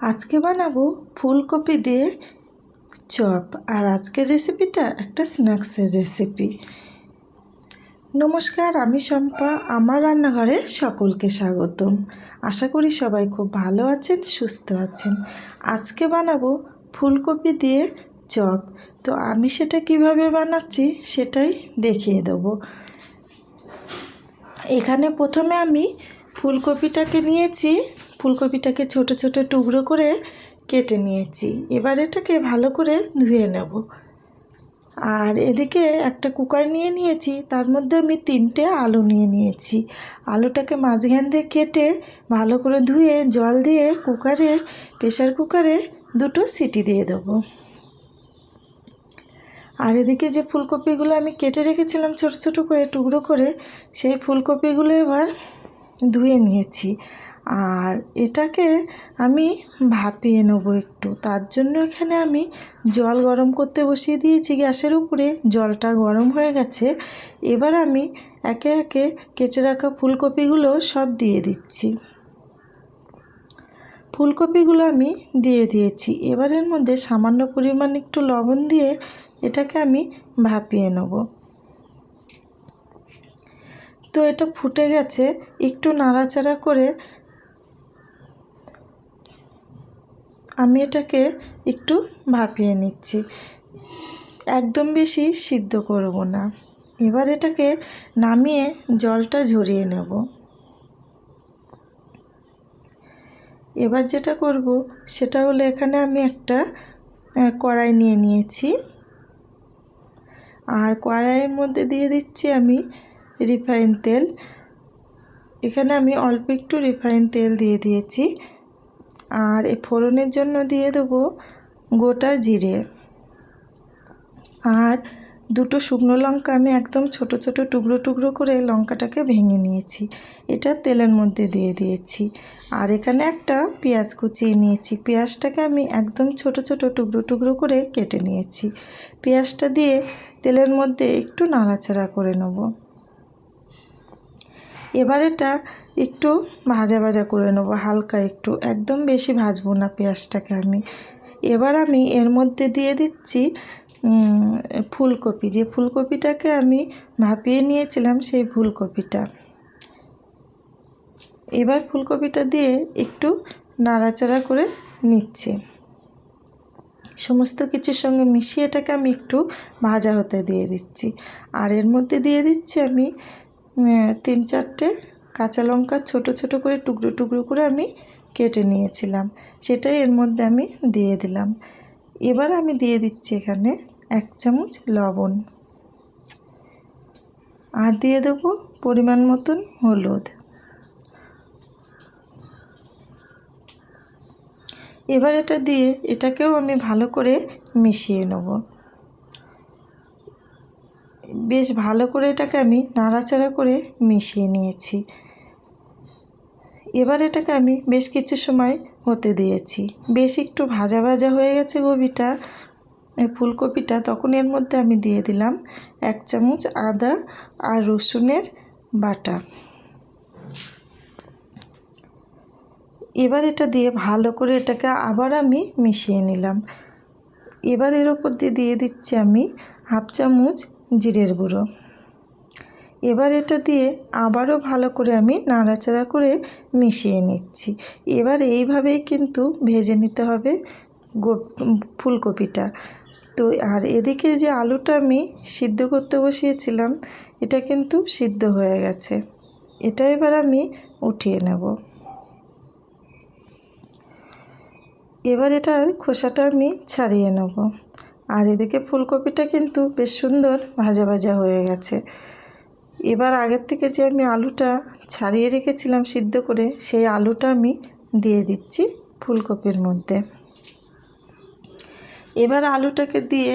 আজকে বানাবো ফুলকপি দিয়ে চপ। আর আজকের রেসিপিটা একটা স্ন্যাক্সের রেসিপি। নমস্কার, আমি শম্পা। আমার রান্নাঘরে সকলকে স্বাগতম। আশা করি সবাই খুব ভালো আছেন, সুস্থ আছেন। আজকে বানাবো ফুলকপি দিয়ে চপ। তো আমি সেটা কীভাবে বানাচ্ছি সেটাই দেখিয়ে দেবো। এখানে প্রথমে আমি ফুলকপিটাকে নিয়েছি ফুলকপিটাকে ছোট ছোট টুকরো করে কেটে নিয়েছি। এবার এটাকে ভালো করে ধুয়ে নেব। আর এদিকে একটা কুকার নিয়ে নিয়েছি, তার মধ্যে আমি তিনটে আলু নিয়ে নিয়েছি। আলুটাকে মাঝখান দিয়ে কেটে ভালো করে ধুয়ে জল দিয়ে কুকারে প্রেশার কুকারে দুটো সিটি দিয়ে দেবো। আর এদিকে যে ফুলকপিগুলো আমি কেটে রেখেছিলাম ছোট ছোট করে টুকরো করে, সেই ফুলকপিগুলো এবার ধুয়ে নিয়েছি। আর এটাকে আমি ভাপিয়ে নেব একটু। তার জন্য এখানে আমি জল গরম করতে বসিয়ে দিয়েছি গ্যাসের উপরে। জলটা গরম হয়ে গেছে। এবার আমি একে একে কেটে রাখা ফুলকপিগুলো সব দিয়ে দিচ্ছি। ফুলকপিগুলো আমি দিয়ে দিয়েছি। এবারের মধ্যে সামান্য পরিমাণ একটু লবণ দিয়ে এটাকে আমি ভাপিয়ে নেব। তো এটা ফুটে গেছে। একটু নাড়াচাড়া করে আমি এটাকে একটু ভাপিয়ে নিচ্ছি। একদম বেশি সিদ্ধ করব না। এবার এটাকে নামিয়ে জলটা ঝরিয়ে নেব। এবার যেটা করব সেটা হলো এখানে আমি একটা কড়াই নিয়ে নিয়েছি। আর কড়াইয়ের মধ্যে দিয়ে দিচ্ছি আমি রিফাইন তেল। এখানে আমি অল্প একটু রিফাইন তেল দিয়ে দিয়েছি। আর এই ফোড়নের জন্য দিয়ে দেবো গোটা জিরে। আর দুটো শুকনো লঙ্কা আমি একদম ছোট ছোট টুকরো টুকরো করে লঙ্কাটাকে ভেঙে নিয়েছি। এটা তেলের মধ্যে দিয়ে দিয়েছি। আর এখানে একটা পেঁয়াজ কুচিয়ে নিয়েছি। পেঁয়াজটাকে আমি একদম ছোট ছোট টুকরো টুকরো করে কেটে নিয়েছি। পেঁয়াজটা দিয়ে তেলের মধ্যে একটু নাড়াচাড়া করে নেব। এবার এটা একটু ভাজা ভাজা করে নেব, হালকা একটু। একদম বেশি ভাজবো না পেঁয়াজটাকে আমি। এবার আমি এর মধ্যে দিয়ে দিচ্ছি ফুলকপি। যে ফুলকপিটাকে আমি ভাপিয়ে নিয়েছিলাম, সেই ফুলকপিটা। এবার ফুলকপিটা দিয়ে একটু নাড়াচাড়া করে নিচ্ছে। সমস্ত কিছুর সঙ্গে মিশিয়ে এটাকে আমি একটু ভাজা হতে দিয়ে দিচ্ছি। আর এর মধ্যে দিয়ে দিচ্ছি আমি তিন চারটে কাঁচা লঙ্কা ছোট ছোট করে টুকরো টুকরো করে আমি কেটে নিয়েছিলাম। সেটাই এর মধ্যে আমি দিয়ে দিলাম। এবার আমি দিয়ে দিচ্ছি এখানে এক চামচ লবণ। আর দিয়ে দেবো পরিমাণ মতন হলুদ। এবার এটা দিয়ে এটাকেও আমি ভালো করে মিশিয়ে নেব। বেশ ভালো করে এটাকে আমি নাড়াচাড়া করে মিশিয়ে নিয়েছি। এবার এটাকে আমি বেশ কিছু সময় হতে দিয়েছি। বেশ একটু ভাজা ভাজা হয়ে গেছে গোবিটা ফুলকপিটা। তখন এর মধ্যে আমি দিয়ে দিলাম এক চামচ আদা আর রসুনের বাটা। এবার এটা দিয়ে ভালো করে এটাকে আবার আমি মিশিয়ে নিলাম। এবার এর ওপর দিয়ে দিয়ে দিচ্ছি আমি হাফ চামচ জিরের গুঁড়ো। এবার এটা দিয়ে আবারও ভালো করে আমি নাড়াচাড়া করে মিশিয়ে নিচ্ছি। এবার এইভাবেই কিন্তু ভেজে নিতে হবে ফুলকপিটা। তো আর এদিকে যে আলুটা আমি সিদ্ধ করতে বসিয়েছিলাম, এটা কিন্তু সিদ্ধ হয়ে গেছে। এটা এবার আমি উঠিয়ে নেব। এবার এটার খোসাটা আমি ছাড়িয়ে নেব। আর এদিকে ফুলকপিটা কিন্তু বেশ সুন্দর ভাজা ভাজা হয়ে গেছে। এবার আগের থেকে যে আমি আলুটা ছাড়িয়ে রেখেছিলাম সিদ্ধ করে, সেই আলুটা আমি দিয়ে দিচ্ছি ফুলকপির মধ্যে। এবার আলুটাকে দিয়ে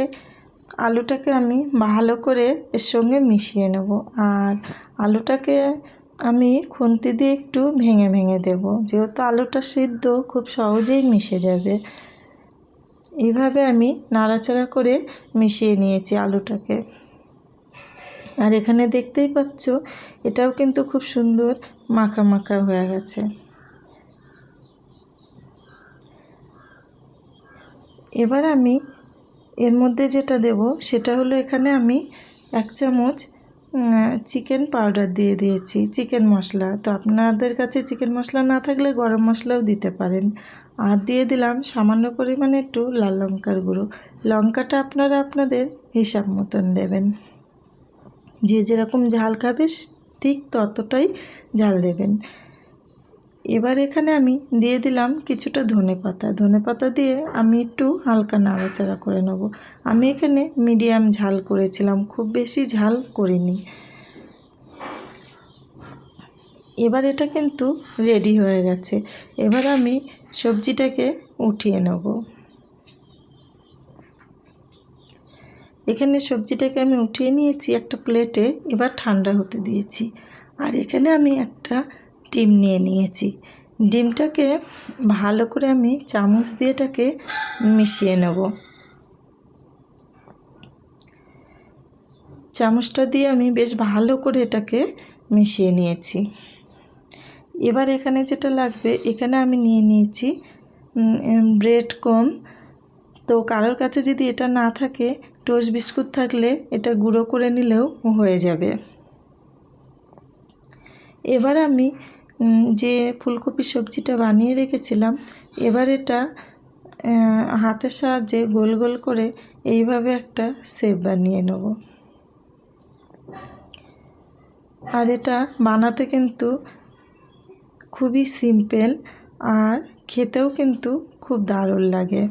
আলুটাকে আমি ভালো করে এর সঙ্গে মিশিয়ে নেব। আর আলুটাকে আমি খুন্তি দিয়ে একটু ভেঙে ভেঙে দেব। যেহেতু আলুটা সিদ্ধ, খুব সহজেই মিশে যাবে। এইভাবে আমি নাড়াচাড়া করে মিশিয়ে নিয়েছি আলুটাকে। আর এখানে দেখতেই পাচ্ছ, এটাও কিন্তু খুব সুন্দর মাখা মাখা হয়ে গেছে। এবার আমি এর মধ্যে যেটা দেব সেটা হলো এখানে আমি এক চামচ চিকেন পাউডার দিয়ে দিয়েছি চিকেন মশলা। তো আপনাদের কাছে চিকেন মশলা না থাকলে গরম মশলাও দিতে পারেন। আর দিয়ে দিলাম সামান্য পরিমাণে একটু লাল লঙ্কার গুঁড়ো। লঙ্কাটা আপনারা আপনাদের হিসাব মতন দেবেন। যে যেরকম ঝাল খাবে, ঠিক ততটাই ঝাল দেবেন। এবার এখানে আমি দিয়ে দিলাম কিছুটা ধনে পাতা। ধনে পাতা দিয়ে আমি একটু হালকা নাড়াচাড়া করে নেব। আমি এখানে মিডিয়াম ঝাল করেছিলাম, খুব বেশি ঝাল করিনি। এবার এটা কিন্তু রেডি হয়ে গেছে। এবার আমি সবজিটাকে উঠিয়ে নেব। এখানে সবজিটাকে আমি উঠিয়ে নিয়েছি একটা প্লেটে, এবার ঠান্ডা হতে দিয়েছি। আর এখানে আমি একটা ডিম নিয়ে নিয়েছি। ডিমটাকে ভালো করে আমি চামচ দিয়ে এটাকে মিশিয়ে নেব। চামচটা দিয়ে আমি বেশ ভালো করে এটাকে মিশিয়ে নিয়েছি। এবার এখানে যেটা লাগবে, এখানে আমি নিয়ে নিয়েছি ব্রেড কম তো কারোর কাছে যদি এটা না থাকে, টোস্ট বিস্কুট থাকলে এটা গুঁড়ো করে নিলেও হয়ে যাবে। এবার আমি যে ফুলকপি সবজিটা বানিয়ে রেখেছিলাম, এবার এটা হাতের সাহায্যে গোল গোল করে এইভাবে একটা শেপ বানিয়ে নেব। আর এটা বানাতে কিন্তু খুবই সিম্পল আর খেতেও কিন্তু খুব দারুণ লাগে।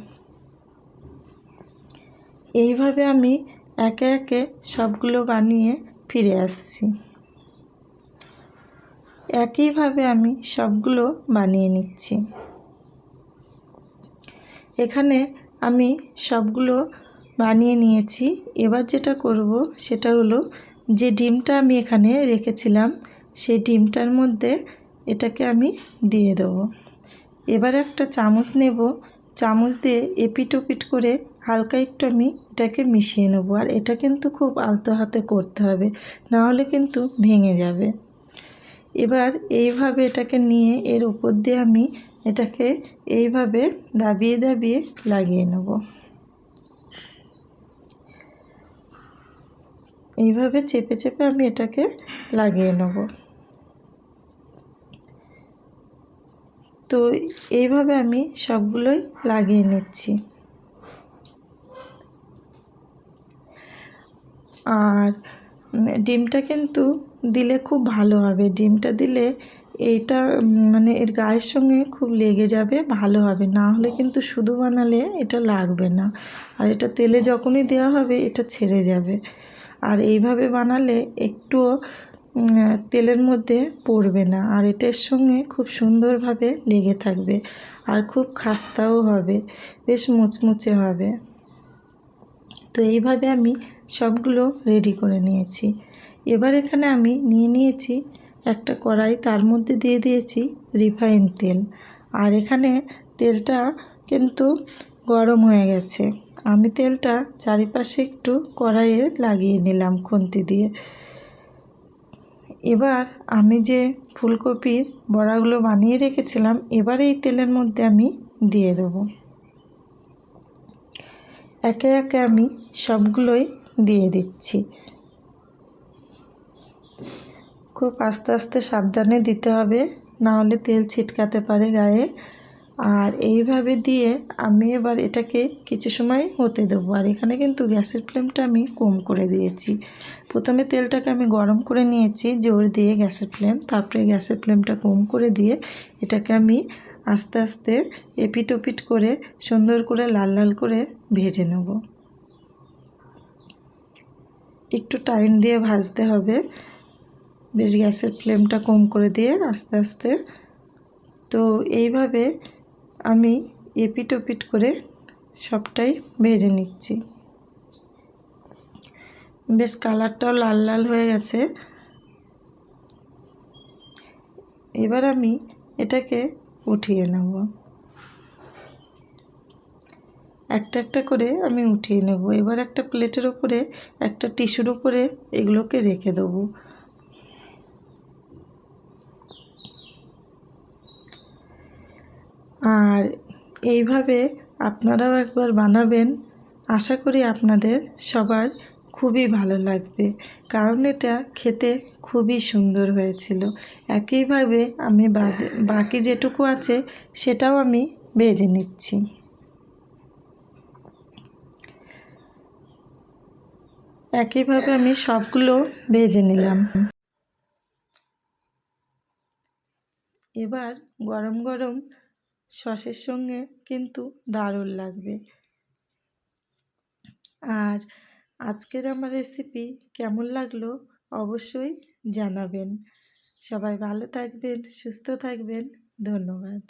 এইভাবে আমি একে একে সবগুলো বানিয়ে ফিরে আসছি। একইভাবে আমি সবগুলো বানিয়ে নিচ্ছি। এখানে আমি সবগুলো বানিয়ে নিয়েছি। এবার যেটা করব সেটা হলো, যে ডিমটা আমি এখানে রেখেছিলাম, সেই ডিমটার মধ্যে এটাকে আমি দিয়ে দেবো। এবার একটা চামচ নেব। চামচ দিয়ে এপিট ওপিট করে হালকা একটু আমি এটাকে মিশিয়ে নেব। আর এটা কিন্তু খুব আলতো হাতে করতে হবে, না হলে কিন্তু ভেঙে যাবে। এবার এইভাবে এটাকে নিয়ে এর উপর দিয়ে আমি এটাকে এইভাবে দাবিয়ে দাবিয়ে লাগিয়ে নেব। এইভাবে চেপে চেপে আমি এটাকে লাগিয়ে নেব। তো এইভাবে আমি সবগুলোই লাগিয়ে নিচ্ছি। আর ডিমটা কিন্তু দিলে খুব ভালো হবে। ডিমটা দিলে এইটা মানে এর গায়ের সঙ্গে খুব লেগে যাবে, ভালো হবে। না হলে কিন্তু শুধু বানালে এটা লাগবে না। আর এটা তেলে যখনই দেওয়া হবে, এটা ছেড়ে যাবে। আর এইভাবে বানালে একটুও তেলের মধ্যে পড়বে না। আর এটার সঙ্গে খুব সুন্দরভাবে লেগে থাকবে। আর খুব খাস্তাও হবে, বেশ মুচমুচে হবে। তো এইভাবে আমি সবগুলো রেডি করে নিয়েছি। এবার এখানে আমি নিয়ে নিয়েছি একটা কড়াই, তার মধ্যে দিয়ে দিয়েছি রিফাইন তেল। আর এখানে তেলটা কিন্তু গরম হয়ে গেছে। আমি তেলটা চারিপাশে একটু কড়াইয়ে লাগিয়ে নিলাম খুন্তি দিয়ে। এবার আমি যে ফুলকপির বড়াগুলো বানিয়ে রেখেছিলাম, এবার এই তেলের মধ্যে আমি দিয়ে দেবো। একে একে আমি সবগুলোই দিয়ে দিচ্ছি। খুব আস্তে আস্তে সাবধানে দিতে হবে না হলে তেল ছিটকাতে পারে গায়ে। আর এইভাবে দিয়ে আমি এবার এটাকে কিছু সময় হতে দেবো। আর এখানে কিন্তু গ্যাসের ফ্লেমটা আমি কম করে দিয়েছি। প্রথমে তেলটাকে আমি গরম করে নিয়েছি, জোর দিয়ে গ্যাসের ফ্লেম। তারপরে গ্যাসের ফ্লেমটা কম করে দিয়ে এটাকে আমি আস্তে আস্তে এপিট ওপিট করে সুন্দর করে লাল লাল করে ভেজে নেব। একটু টাইম দিয়ে ভাজতে হবে। বেশ গ্যাসের ফ্লেমটা কম করে দিয়ে আস্তে আস্তে। তো এইভাবে আমি এপিট ওপিট করে সবটাই ভেজে নিচ্ছি। বেশ কালারটাও লাল লাল হয়ে গেছে। এবার আমি এটাকে উঠিয়ে নেব। একটা একটা করে আমি উঠিয়ে নেব। এবার একটা প্লেটের ওপরে একটা টিস্যুর উপরে এগুলোকে রেখে দেবো। আর এইভাবে আপনারাও একবার বানাবেন। আশা করি আপনাদের সবার খুবই ভালো লাগবে। কারণ এটা খেতে খুবই সুন্দর হয়েছিল। একইভাবে আমি বাকি যেটুকু আছে সেটাও আমি ভেজে নিচ্ছি। একইভাবে আমি সবগুলো ভেজে নিলাম। এবার গরম গরম সসের সঙ্গে কিন্তু দারুণ লাগবে। আর আজকের আমার রেসিপি কেমন লাগল অবশ্যই জানাবেন। সবাই ভালো থাকবেন, সুস্থ থাকবেন, ধন্যবাদ।